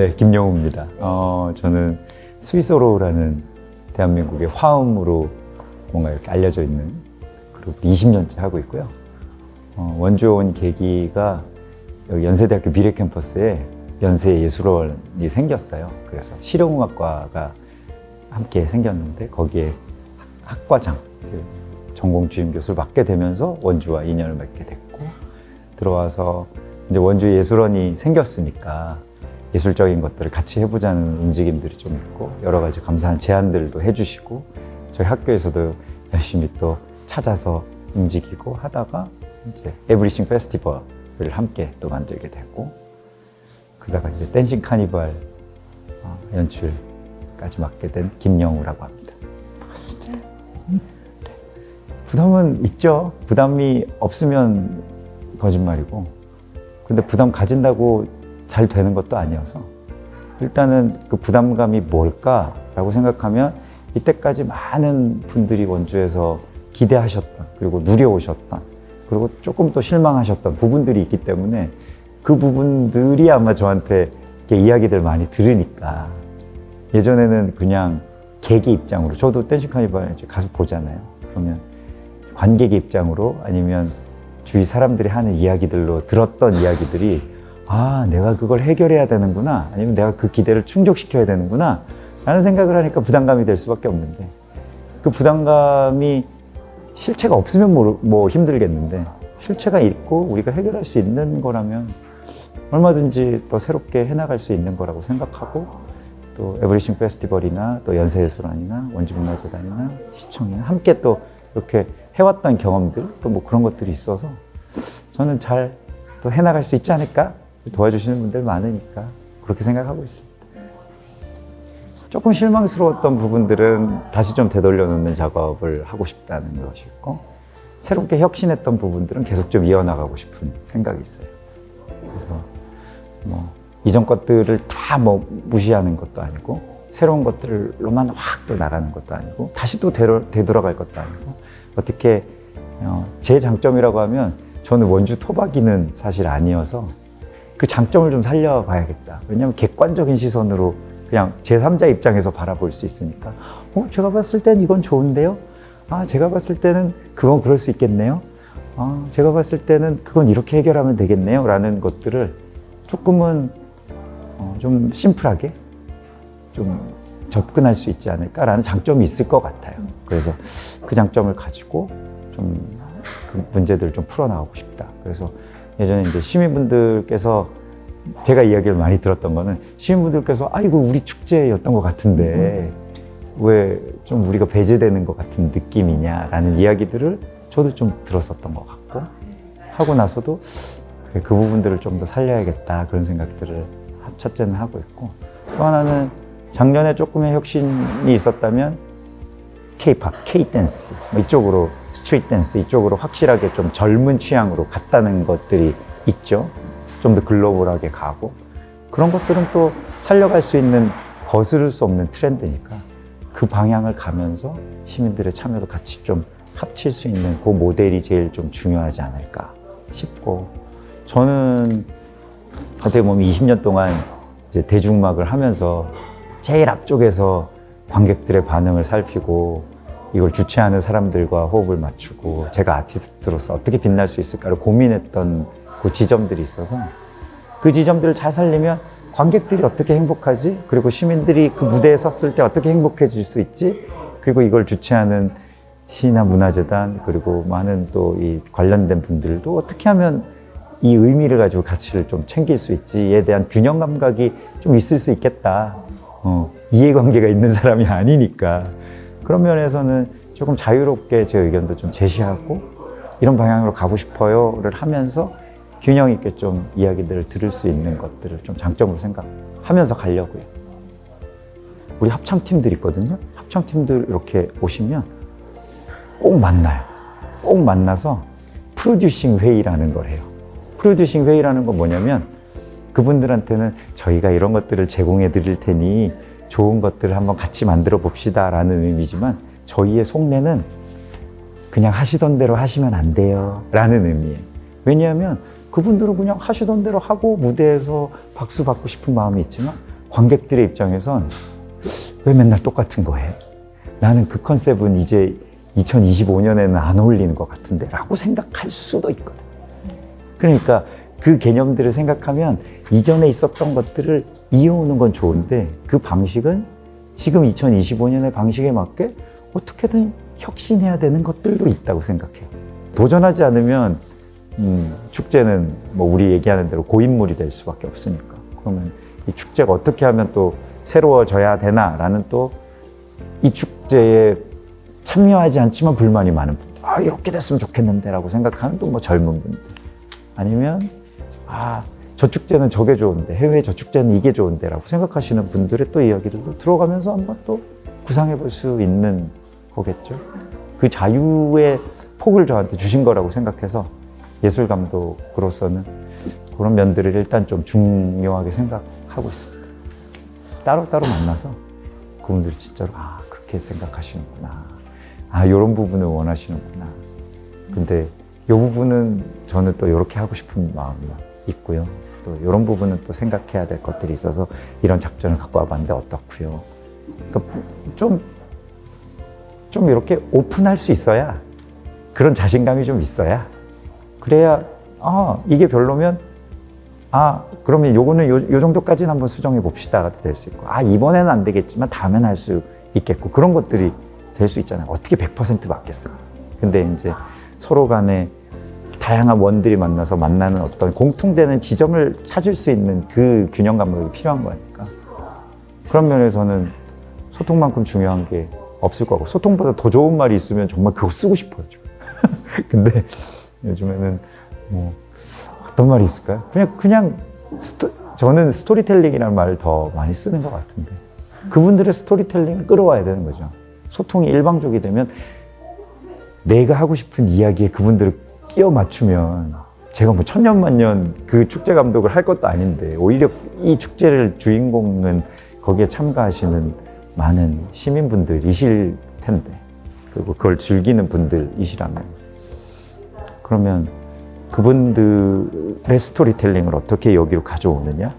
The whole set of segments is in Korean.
네, 김영우입니다. 어, 저는 스위스로라는 대한민국의 화음으로 뭔가 이렇게 알려져 있는 그룹 20년째 하고 있고요. 어, 원주 온 계기가 여기 연세대학교 미래 캠퍼스에 연세 예술원이 생겼어요. 그래서 실용음악과가 함께 생겼는데 거기에 학과장, 그 전공 주임 교수를 맡게 되면서 원주와 인연을 맺게 됐고 들어와서 이제 원주 예술원이 생겼으니까 예술적인 것들을 같이 해보자는 움직임들이 좀 있고 여러 가지 감사한 제안들도 해주시고 저희 학교에서도 열심히 또 찾아서 움직이고 하다가 이제 에브리싱 페스티벌을 함께 또 만들게 됐고 그다가 이제 댄싱 카니발 어, 연출까지 맡게 된 김영우라고 합니다. 반갑습니다. 네. 부담은 있죠. 부담이 없으면 거짓말이고 근데 부담 가진다고 잘 되는 것도 아니어서 일단은 그 부담감이 뭘까라고 생각하면 이때까지 많은 분들이 원주에서 기대하셨던 그리고 누려오셨던 그리고 조금 또 실망하셨던 부분들이 있기 때문에 그 부분들이 아마 저한테 이야기들 많이 들으니까 예전에는 그냥 계기 입장으로 저도 댄싱 카니발 가서 보잖아요. 그러면 관객의 입장으로 아니면 주위 사람들이 하는 이야기들로 들었던 이야기들이 아, 내가 그걸 해결해야 되는구나. 아니면 내가 그 기대를 충족시켜야 되는구나. 라는 생각을 하니까 부담감이 될 수밖에 없는데 그 부담감이 실체가 없으면 뭐, 뭐 힘들겠는데 실체가 있고 우리가 해결할 수 있는 거라면 얼마든지 더 새롭게 해나갈 수 있는 거라고 생각하고 또 에브리싱 페스티벌이나 또 연세예술원이나 원주문화재단이나 시청이나 함께 또 이렇게 해왔던 경험들 또 뭐 그런 것들이 있어서 저는 잘 또 해나갈 수 있지 않을까 도와주시는 분들 많으니까 그렇게 생각하고 있습니다. 조금 실망스러웠던 부분들은 다시 좀 되돌려 놓는 작업을 하고 싶다는 것이고 새롭게 혁신했던 부분들은 계속 좀 이어나가고 싶은 생각이 있어요. 그래서 뭐 이전 것들을 다 뭐 무시하는 것도 아니고 새로운 것들로만 확 또 나가는 것도 아니고 다시 또 되돌, 되돌아갈 것도 아니고 어떻게 어, 제 장점이라고 하면 저는 원주 토박이는 사실 아니어서 그 장점을 좀 살려봐야겠다. 왜냐하면 객관적인 시선으로 그냥 제3자 입장에서 바라볼 수 있으니까 어, 제가 봤을 땐 이건 좋은데요? 아, 제가 봤을 때는 그건 그럴 수 있겠네요? 아, 제가 봤을 때는 그건 이렇게 해결하면 되겠네요? 라는 것들을 조금은 어, 좀 심플하게 좀 접근할 수 있지 않을까라는 장점이 있을 것 같아요. 그래서 그 장점을 가지고 좀 그 문제들을 좀 풀어나가고 싶다. 그래서 예전에 이제 시민분들께서 제가 이야기를 많이 들었던 거는 시민분들께서 아이고 우리 축제였던 것 같은데 왜 좀 우리가 배제되는 것 같은 느낌이냐라는 이야기들을 저도 좀 들었었던 것 같고 하고 나서도 그래, 그 부분들을 좀 더 살려야겠다 그런 생각들을 첫째는 하고 있고 또 하나는 작년에 조금의 혁신이 있었다면 K-팝, K-댄스 뭐 이쪽으로 스트리트 댄스 이쪽으로 확실하게 좀 젊은 취향으로 갔다는 것들이 있죠. 좀 더 글로벌하게 가고 그런 것들은 또 살려갈 수 있는 거스를 수 없는 트렌드니까 그 방향을 가면서 시민들의 참여도 같이 좀 합칠 수 있는 그 모델이 제일 좀 중요하지 않을까 싶고 저는 어떻게 보면 20년 동안 이제 대중음악을 하면서 제일 앞쪽에서 관객들의 반응을 살피고 이걸 주최하는 사람들과 호흡을 맞추고 제가 아티스트로서 어떻게 빛날 수 있을까를 고민했던 그 지점들이 있어서 그 지점들을 잘 살리면 관객들이 어떻게 행복하지? 그리고 시민들이 그 무대에 섰을 때 어떻게 행복해질 수 있지? 그리고 이걸 주최하는 시나 문화재단 그리고 많은 또 이 관련된 분들도 어떻게 하면 이 의미를 가지고 가치를 좀 챙길 수 있지에 대한 균형 감각이 좀 있을 수 있겠다. 어, 이해관계가 있는 사람이 아니니까 그런 면에서는 조금 자유롭게 제 의견도 좀 제시하고 이런 방향으로 가고 싶어요를 하면서 균형 있게 좀 이야기들을 들을 수 있는 것들을 좀 장점으로 생각하면서 가려고요. 우리 합창팀들 있거든요. 합창팀들 이렇게 오시면 꼭 만나요. 꼭 만나서 프로듀싱 회의라는 걸 해요. 프로듀싱 회의라는 건 뭐냐면 그분들한테는 저희가 이런 것들을 제공해 드릴 테니 좋은 것들을 한번 같이 만들어 봅시다라는 의미지만 저희의 속내는 그냥 하시던 대로 하시면 안 돼요 라는 의미예요. 왜냐하면 그분들은 그냥 하시던 대로 하고 무대에서 박수 받고 싶은 마음이 있지만 관객들의 입장에선 왜 맨날 똑같은 거 해? 나는 그 컨셉은 이제 2025년에는 안 어울리는 것 같은데 라고 생각할 수도 있거든. 그러니까 그 개념들을 생각하면 이전에 있었던 것들을 이어오는 건 좋은데 그 방식은 지금 2025년의 방식에 맞게 어떻게든 혁신해야 되는 것들도 있다고 생각해요. 도전하지 않으면 음, 축제는 뭐 우리 얘기하는 대로 고인물이 될 수밖에 없으니까. 그러면 이 축제가 어떻게 하면 또 새로워져야 되나라는 또 이 축제에 참여하지 않지만 불만이 많은 분들. 아, 이렇게 됐으면 좋겠는데라고 생각하는 또 뭐 젊은 분들. 아니면 아, 저 축제는 저게 좋은데 해외 저 축제는 이게 좋은데라고 생각하시는 분들의 또 이야기들도 들어가면서 한번 또 구상해 볼 수 있는 거겠죠. 그 자유의 폭을 저한테 주신 거라고 생각해서 예술 감독으로서는 그런 면들을 일단 좀 중요하게 생각하고 있습니다. 따로따로 만나서 그분들이 진짜로 아 그렇게 생각하시는구나 아 이런 부분을 원하시는구나 근데 이 부분은 저는 또 이렇게 하고 싶은 마음이 있고요. 또 이런 부분은 또 생각해야 될 것들이 있어서 이런 작전을 갖고 와봤는데 어떻고요. 그러니까 좀, 좀 이렇게 오픈할 수 있어야 그런 자신감이 좀 있어야 그래야 아 이게 별로면 아 그러면 요거는 요, 요 정도까지는 한번 수정해 봅시다가 될수 있고 아 이번에는 안 되겠지만 다음엔 할 수 있겠고 그런 것들이 될 수 있잖아요. 어떻게 100% 맞겠어요. 근데 이제 서로 간에 다양한 원들이 만나서 만나는 어떤 공통되는 지점을 찾을 수 있는 그 균형 감각이 필요한 거니까 그런 면에서는 소통만큼 중요한 게 없을 거고 소통보다 더 좋은 말이 있으면 정말 그거 쓰고 싶어요 근데 요즘에는 뭐 어떤 말이 있을까요? 그냥 그냥 스토, 저는 스토리텔링이라는 말을 더 많이 쓰는 것 같은데 그분들의 스토리텔링을 끌어와야 되는 거죠. 소통이 일방적이 되면 내가 하고 싶은 이야기에 그분들을 끼워 맞추면 제가 뭐 천년만년 그 축제 감독을 할 것도 아닌데 오히려 이 축제를 주인공은 거기에 참가하시는 많은 시민분들이실 텐데 그리고 그걸 즐기는 분들이시라면. 그러면 그분들의 스토리텔링을 어떻게 여기로 가져오느냐?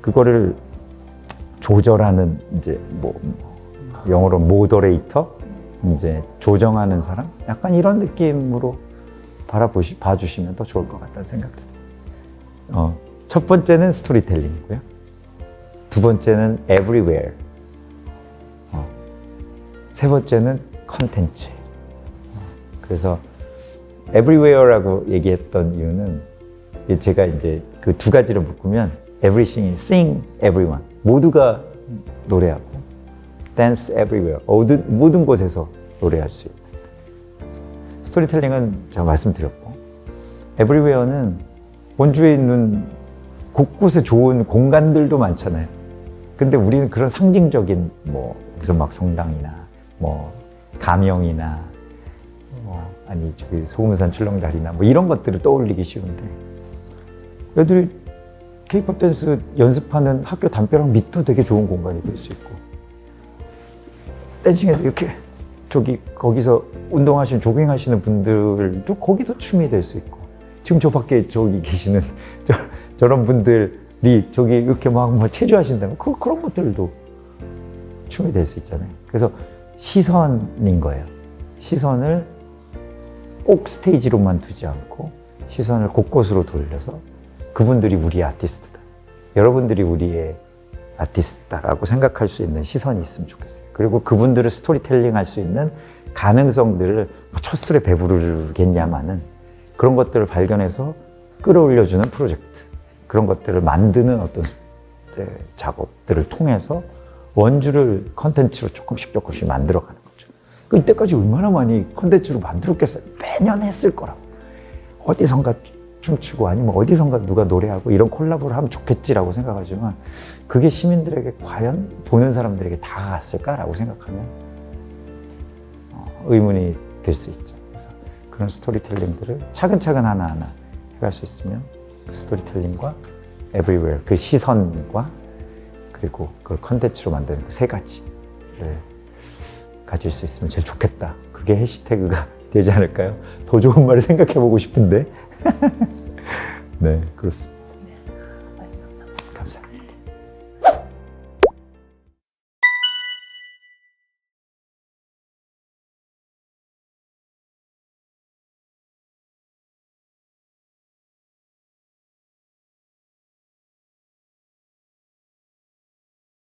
그거를 조절하는 이제 뭐 영어로 모더레이터? 이제 조정하는 사람? 약간 이런 느낌으로 바라보시 봐주시면 더 좋을 것 같다는 생각이 듭니다. 어, 첫 번째는 스토리텔링이고요. 두 번째는 everywhere. 어, 세 번째는 컨텐츠. 어, 그래서 everywhere라고 얘기했던 이유는 제가 이제 그 두 가지를 묶으면 everything, sing everyone 모두가 노래하고 dance everywhere 모든, 모든 곳에서 노래할 수 있는 스토리텔링은 제가 말씀드렸고 everywhere는 원주에 있는 곳곳에 좋은 공간들도 많잖아요. 근데 우리는 그런 상징적인 뭐 무슨 막 성당이나 뭐 가명이나 뭐 아니 저기 소금산 출렁다리나 뭐 이런 것들을 떠올리기 쉬운데 애들이 케이팝 댄스 연습하는 학교 담벼락 밑도 되게 좋은 공간이 될 수 있고 댄싱에서 이렇게 저기 거기서 운동하시는 조깅하시는 분들도 거기도 춤이 될 수 있고 지금 저 밖에 저기 계시는 저, 저런 분들이 저기 이렇게 막 뭐 체조하신다면 그, 그런 것들도 춤이 될 수 있잖아요. 그래서 시선인 거예요. 시선을 꼭 스테이지로만 두지 않고 시선을 곳곳으로 돌려서 그분들이 우리의 아티스트다. 여러분들이 우리의 아티스트다라고 생각할 수 있는 시선이 있으면 좋겠어요. 그리고 그분들을 스토리텔링 할 수 있는 가능성들을 뭐첫 술에 배부르겠냐마는 그런 것들을 발견해서 끌어올려주는 프로젝트. 그런 것들을 만드는 어떤 작업들을 통해서 원주를 컨텐츠로 조금씩 조금씩 만들어가는 거죠. 그 이때까지 얼마나 많이 컨텐츠로 만들었겠어요. 매년 했을 거라고. 어디선가 춤추고 아니면 어디선가 누가 노래하고 이런 콜라보를 하면 좋겠지라고 생각하지만 그게 시민들에게 과연 보는 사람들에게 다갔을까라고 생각하면 어, 의문이 될수 있죠. 그래서 그런 스토리텔링들을 차근차근 하나하나 해갈 수 있으면 그 스토리텔링과 everywhere 그 시선과 그리고 그걸 컨텐츠로 만드는 그 세 가지를 가질 수 있으면 제일 좋겠다. 그게 해시태그가 되지 않을까요? 더 좋은 말을 생각해 보고 싶은데. 네, 그렇습니다.